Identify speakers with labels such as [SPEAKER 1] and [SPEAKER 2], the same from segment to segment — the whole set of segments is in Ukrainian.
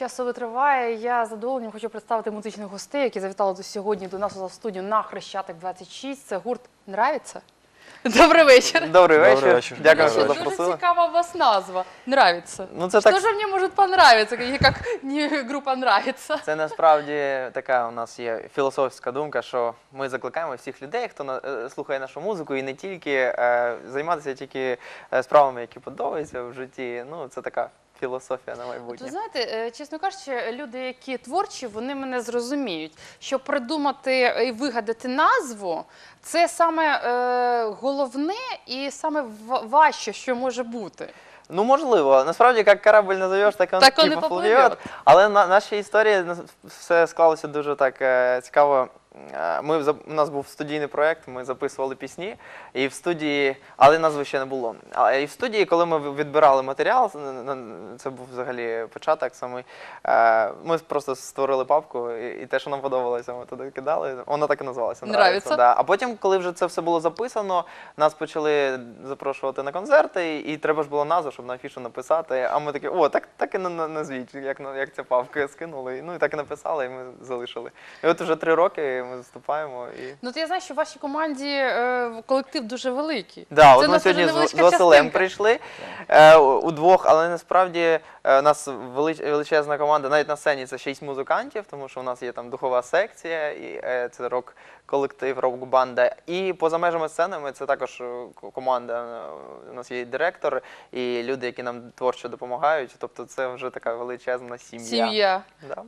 [SPEAKER 1] Час витриває. Я з задоволенням хочу представити музичних гостей, які завітали до сьогодні до нас у студію на Хрещатик 26. Це гурт Нравиться. Добрий вечір.
[SPEAKER 2] Добрий вечір.
[SPEAKER 3] Вечір.
[SPEAKER 2] Дякую, що
[SPEAKER 1] Дуже
[SPEAKER 2] запросили.
[SPEAKER 1] цікава у вас назва. Нравится.
[SPEAKER 2] Ну, це
[SPEAKER 1] Что
[SPEAKER 2] так-
[SPEAKER 1] же мне может понравиться, как не группа нравится?
[SPEAKER 2] Це насправді така у нас є філософська думка, що ми закликаємо всіх людей, хто на- е, слухає нашу музику, і не тільки е, займатися тільки е, справами, які подобаються в житті. Ну, це така філософія на майбутнє.
[SPEAKER 1] ви знаєте, е, чесно кажучи, люди, які творчі, вони мене зрозуміють, що придумати і вигадати назву це саме е, головне і саме важче, що може бути.
[SPEAKER 2] Ну, можливо. Насправді, як корабль назовеш, так він
[SPEAKER 1] Так
[SPEAKER 2] і попливе. Але на нашій історії все склалося дуже так е, цікаво. Е, Ми у нас був студійний проєкт, ми записували пісні, і в студії, але назви ще не було. А і в студії, коли ми відбирали матеріал, це був взагалі початок самий. е, Ми просто створили папку, і те, що нам подобалося, ми туди кидали. Вона так і називалася.
[SPEAKER 1] Нравиться.
[SPEAKER 2] да. А потім, коли вже це все було записано, нас почали запрошувати на концерти, і, треба ж було назву, щоб на афішу написати. А ми такі, о, так, так і на- на- назвіть, як, як ця папка скинули. Ну і так і написали, і ми залишили. І от вже три роки ми виступаємо. І...
[SPEAKER 1] Ну, то я знаю, що в вашій команді е, колектив дуже великий.
[SPEAKER 2] Да, от ми сьогодні з, з Василем прийшли е, удвох, але насправді е, у нас велич, величезна команда, навіть на сцені це шість музикантів, тому що у нас є там духова секція, і е, це рок-колектив, рок-банда. І поза межами сцени ми це також е, к- команда. е, У нас є і директор, і люди, які нам творчо допомагають. Тобто це вже така величезна сім'я.
[SPEAKER 1] Сім'я.
[SPEAKER 2] Да.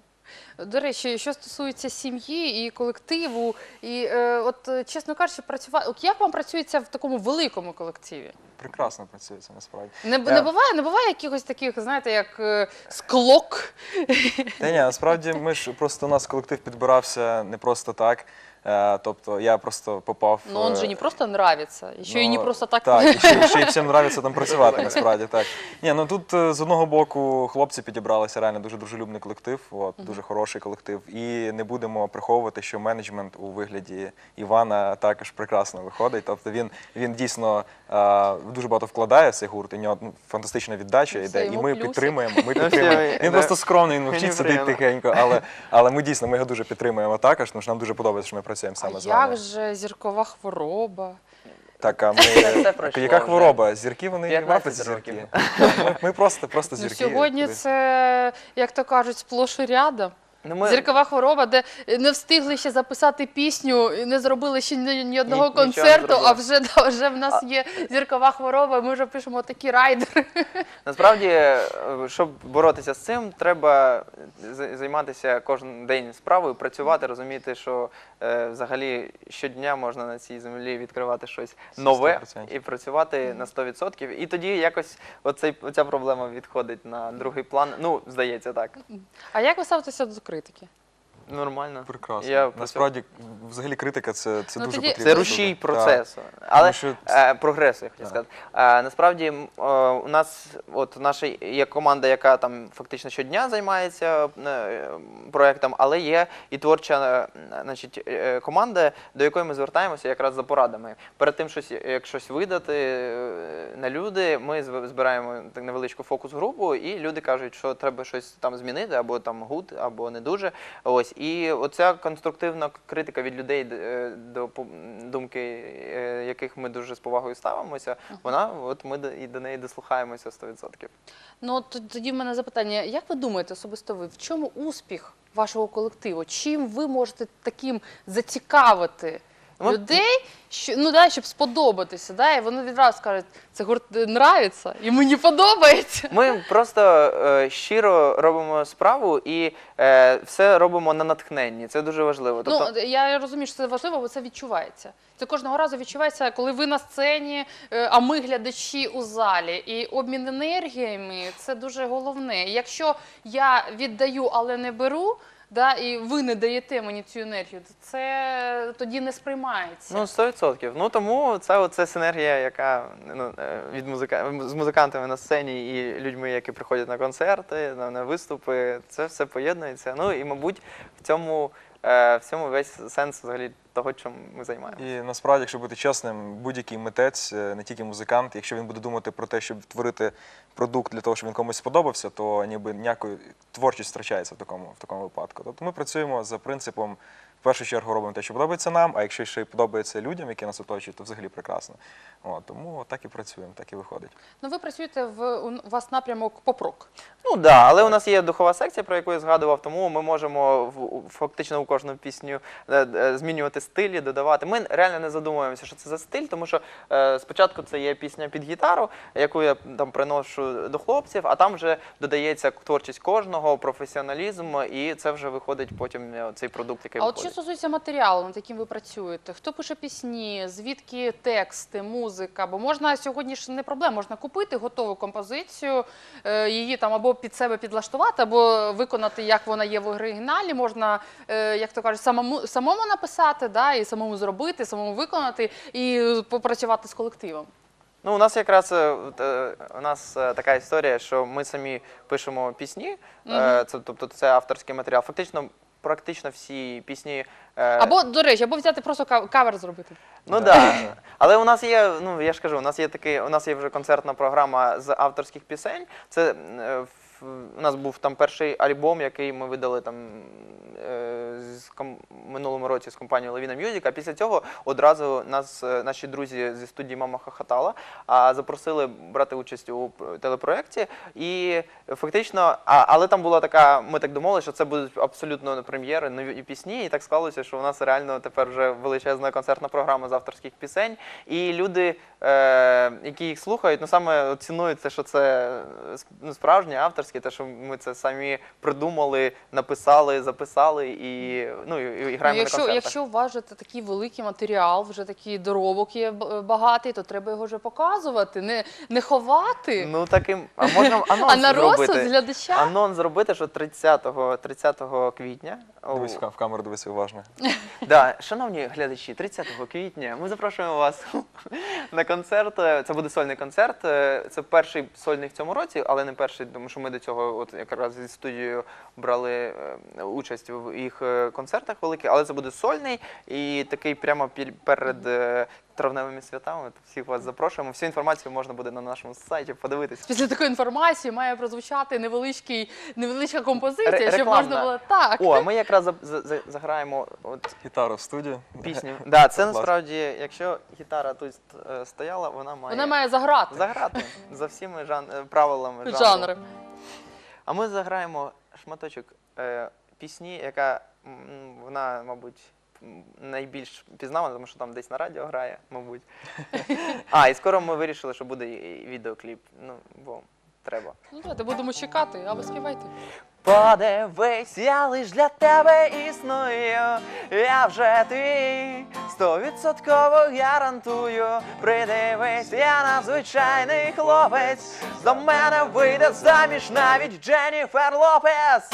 [SPEAKER 1] До речі, що стосується сім'ї і колективу, і е, от е, чесно кажучи, працювати. От як вам працюється в такому великому колективі?
[SPEAKER 3] Прекрасно працюється насправді.
[SPEAKER 1] Не,
[SPEAKER 3] Я-
[SPEAKER 1] не буває, не буває якихось таких, знаєте, як е, склок.
[SPEAKER 3] Та ні, насправді ми ж просто у нас колектив підбирався не просто так. Е, тобто я просто попав.
[SPEAKER 1] Ну, он
[SPEAKER 3] е,
[SPEAKER 1] же не просто нравится, еще и не
[SPEAKER 3] ну,
[SPEAKER 1] просто так.
[SPEAKER 3] Так, ще, ще й всім нравиться там працювати, насправді так. Ні, ну тут е, з одного боку хлопці підібралися реально дуже дружелюбний колектив, от, дуже хороший колектив. І не будемо приховувати, що менеджмент у вигляді Івана також прекрасно виходить. Тобто він, він дійсно е, дуже багато вкладає в цей гурт, і в нього ну, фантастична віддача
[SPEAKER 1] Це
[SPEAKER 3] йде. І ми
[SPEAKER 1] плюсик.
[SPEAKER 3] підтримуємо. Ми
[SPEAKER 2] Ну,
[SPEAKER 3] підтримуємо. Він просто скромний, він мовчить, сидить тихенько, але, але ми дійсно ми його дуже підтримуємо також, тому що нам дуже подобається, що ми працюємо
[SPEAKER 1] А
[SPEAKER 3] саме з вами.
[SPEAKER 1] як же зіркова хвороба?
[SPEAKER 3] Так, а ми
[SPEAKER 2] пройшло
[SPEAKER 3] яка
[SPEAKER 2] вже.
[SPEAKER 3] хвороба? Зірки вони в
[SPEAKER 2] 15
[SPEAKER 3] Африці зірки. Ми, ми просто, просто
[SPEAKER 1] Ну,
[SPEAKER 3] зірки.
[SPEAKER 1] сьогодні це, як то кажуть, сплош і рядом.
[SPEAKER 2] Ну, ми...
[SPEAKER 1] Зіркова хвороба, де не встигли ще записати пісню, не зробили ще ні, ні одного
[SPEAKER 2] Ні- нічого не
[SPEAKER 1] концерту,
[SPEAKER 2] зробили.
[SPEAKER 1] а вже, да, вже в нас є зіркова хвороба, ми вже пишемо такі райдери.
[SPEAKER 2] Насправді, е, щоб боротися з цим, треба займатися кожен день справою, працювати, розуміти, що е, взагалі щодня можна на цій землі відкривати щось нове
[SPEAKER 3] 100%.
[SPEAKER 2] і працювати на 100%. І тоді якось оцей, оця проблема відходить на другий план. Ну, здається, так.
[SPEAKER 1] А як ви ставитеся до критики?
[SPEAKER 2] Нормально.
[SPEAKER 3] Прекрасно.
[SPEAKER 2] Я
[SPEAKER 3] Насправді, взагалі, критика це, це
[SPEAKER 1] Ну,
[SPEAKER 3] дуже
[SPEAKER 1] тоді-
[SPEAKER 3] потрібно.
[SPEAKER 2] Це рушій
[SPEAKER 3] Так.
[SPEAKER 2] процесу. Але
[SPEAKER 3] що-
[SPEAKER 2] е, прогресу, я хотів
[SPEAKER 3] Так.
[SPEAKER 2] сказати. Е, насправді м, е, у нас от наша є команда, яка там фактично щодня займається е, проектом, але є і творча е, значить, е, команда, до якої ми звертаємося якраз за порадами. Перед тим, щось, як щось видати е, на люди, ми зв- збираємо так невеличку фокус-групу, і люди кажуть, що треба щось там змінити, або там гуд, або не дуже. Ось і оця конструктивна критика від людей е, до думки, е, яких ми дуже з повагою ставимося, вона от ми і до неї дослухаємося 100%.
[SPEAKER 1] Ну от тоді в мене запитання: як ви думаєте особисто ви, в чому успіх вашого колективу? Чим ви можете таким зацікавити
[SPEAKER 2] Ну,
[SPEAKER 1] людей, що ну да, щоб сподобатися? Да? І вони відразу скажуть, це гурт е, нравиться, і мені подобається.
[SPEAKER 2] Ми просто е, щиро робимо справу і е, все робимо на натхненні. Це дуже важливо. Тобто,
[SPEAKER 1] Ну я розумію, що це важливо, бо це відчувається. Це кожного разу відчувається, коли ви на сцені, е, а ми глядачі у залі. І обмін енергіями це дуже головне. Якщо я віддаю, але не беру. Да, і ви не даєте мені цю енергію, то це тоді не сприймається.
[SPEAKER 2] Ну, 100%. Ну тому це оце синергія, яка ну, е, від музика... з музикантами на сцені і людьми, які приходять на концерти, на, на виступи. Це все поєднується. Ну і, мабуть, в цьому, е, в цьому весь сенс взагалі того, чим ми займаємося.
[SPEAKER 3] І насправді, якщо бути чесним, будь-який митець, е, не тільки музикант, якщо він буде думати про те, щоб творити продукт для того, щоб він комусь сподобався, то ніби ніякої творчість втрачається в такому, в такому випадку. Тобто ми працюємо за принципом. В першу чергу робимо те, що подобається нам, а якщо ще й подобається людям, які нас оточують, то взагалі прекрасно. От, тому так і працюємо, так і виходить.
[SPEAKER 1] Ну, ви працюєте в у вас напрямок поп-рок.
[SPEAKER 2] Ну да, але у нас є духова секція, про яку я згадував, тому ми можемо в- фактично у кожну пісню е, е, змінювати стилі, додавати. Ми реально не задумуємося, що це за стиль, тому що е, спочатку це є пісня під гітару, яку я там приношу до хлопців, а там вже додається творчість кожного, професіоналізм, і це вже виходить потім е, цей продукт, який
[SPEAKER 1] А
[SPEAKER 2] виходить.
[SPEAKER 1] Стосується матеріалу, над яким ви працюєте, хто пише пісні, звідки тексти, музика? Бо можна сьогодні ж не проблема, можна купити готову композицію, е, її там або під себе підлаштувати, або виконати, як вона є в оригіналі. Можна, е, як то кажуть, самому самому написати, да, і самому зробити, самому виконати і попрацювати з колективом.
[SPEAKER 2] Ну, у нас якраз е, у нас така історія, що ми самі пишемо пісні, це, тобто це авторський матеріал. Фактично, практично всі пісні. е,
[SPEAKER 1] Або, до речі, або взяти просто кав- кавер зробити.
[SPEAKER 2] Ну
[SPEAKER 3] Да,
[SPEAKER 2] да.
[SPEAKER 3] да.
[SPEAKER 2] Але у нас є, ну я ж кажу, у нас є такий, у нас є вже концертна програма з авторських пісень. Це е, в- у нас був там перший альбом, який ми видали там е, з минулому році з компанією Levina Music, а після цього одразу нас е, наші друзі зі студії Мама Хахатала запросили брати участь у телепроєкті. І фактично, а, але там була така, ми так домовилися, що це будуть абсолютно прем'єри, нові пісні, і так склалося, що у нас реально тепер вже величезна концертна програма з авторських пісень. І люди, е, які їх слухають, ну саме цінують те, що це е, ну, справжнє авторське, те, що ми це самі придумали, написали, записали і ну і, і граємо
[SPEAKER 1] Ну, якщо,
[SPEAKER 2] на концертах.
[SPEAKER 1] якщо вважати такий великий матеріал, вже такий доробок є багатий, то треба його вже показувати, не, не ховати,
[SPEAKER 2] Ну таким, а можна анонс
[SPEAKER 1] а на розсуд
[SPEAKER 2] зробити.
[SPEAKER 1] глядача.
[SPEAKER 2] Анонс зробити, що 30, 30 квітня.
[SPEAKER 3] Дивись в камеру, дивися уважно.
[SPEAKER 2] Да, шановні глядачі, 30 квітня ми запрошуємо вас на концерт. Це буде сольний концерт. Це перший сольний в цьому році, але не перший, тому що ми до цього, от якраз зі студією брали е, участь в їх е, концертах великих, але це буде сольний і такий прямо перед е, травневими святами. Всіх вас запрошуємо. Всю інформацію можна буде на нашому сайті подивитися.
[SPEAKER 1] Після такої інформації має прозвучати невеличкий, невеличка композиція,
[SPEAKER 2] Ре-
[SPEAKER 1] щоб можна було так.
[SPEAKER 2] О, а ми якраз за- за- за- заграємо от
[SPEAKER 3] Гітару в студію.
[SPEAKER 2] пісню. Да, це насправді, якщо гітара тут е, стояла, вона має.
[SPEAKER 1] Вона має заграти
[SPEAKER 2] заграти за всіми жан... правилами жанру.
[SPEAKER 1] жанри.
[SPEAKER 2] А ми заграємо шматочок е, пісні, яка вона, мабуть, найбільш пізнавана, тому що там десь на радіо грає, мабуть. А, і скоро ми вирішили, що буде і відеокліп. Ну, бо треба.
[SPEAKER 1] Ну, давайте будемо чекати, а ви співайте.
[SPEAKER 2] Подивись, я лиш для тебе існую, я вже твій, стовідсотково гарантую. Придивись, я надзвичайний хлопець. За мене вийде заміж навіть Дженніфер Лопес.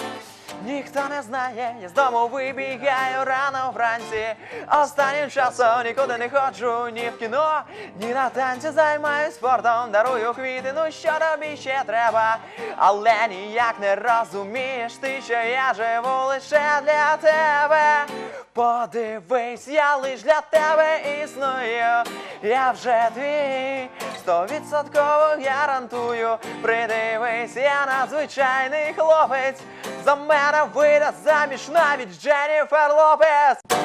[SPEAKER 2] Ніхто не знає, я з дому вибігаю рано вранці. Останнім часом нікуди не ходжу, ні в кіно, ні на танці займаюсь спортом, дарую квіти, ну що тобі ще треба. Але ніяк не розумієш ти, що я живу лише для тебе. Подивись, я лиш для тебе існую, я вже твій, стовідсотково гарантую. Придивись, я надзвичайний хлопець. За мене вийде заміж навіть Дженніфер Лопес.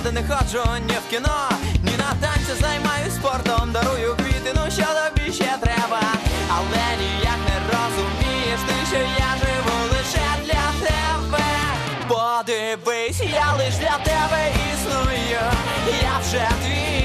[SPEAKER 4] Нікуди не ходжу, ні в кіно, ні на танці займаюсь спортом, дарую квіти, ну що тобі ще треба. Але ніяк не розумієш ти, що я живу лише для тебе. Подивись, я лиш для тебе існую, я вже твій,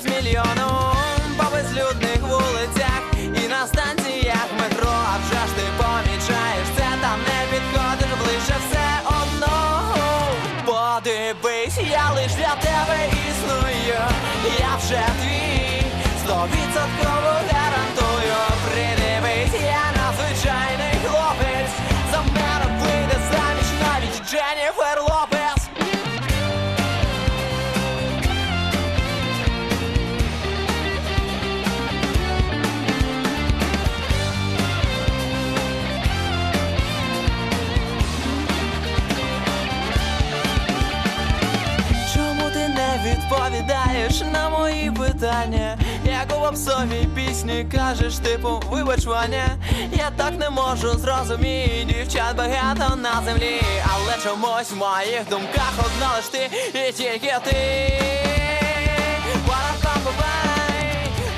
[SPEAKER 2] з мільйону по безлюдних вулицях і на станціях метро. А вже ж ти помічаєш це, там не підходиш ближче все одно. Подивись, я лиш для тебе існую, я вже твій, стовідсотково попсовій пісні кажеш, типу, вибач Ваня Я так не можу зрозуміти, дівчат багато на землі Але чомусь в моїх думках одна лиш ти і тільки ти.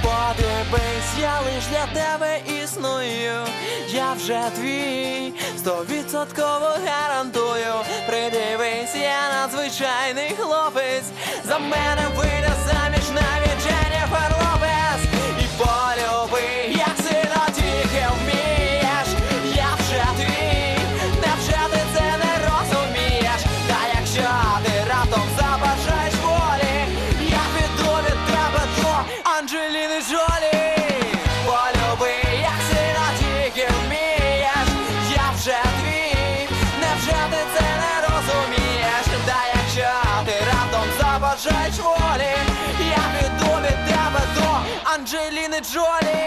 [SPEAKER 2] Подивись, я лиш для тебе існую, я вже твій, стовідсотково гарантую. Придивись, я надзвичайний хлопець. За мене вийде заміж навіть Анджеліни Джолі. Полюби, як сина тільки вмієш. Я вже твій, невже ти це не розумієш? Та якщо ти раптом забажаєш волі, я піду від тебе до Анджеліни Джолі.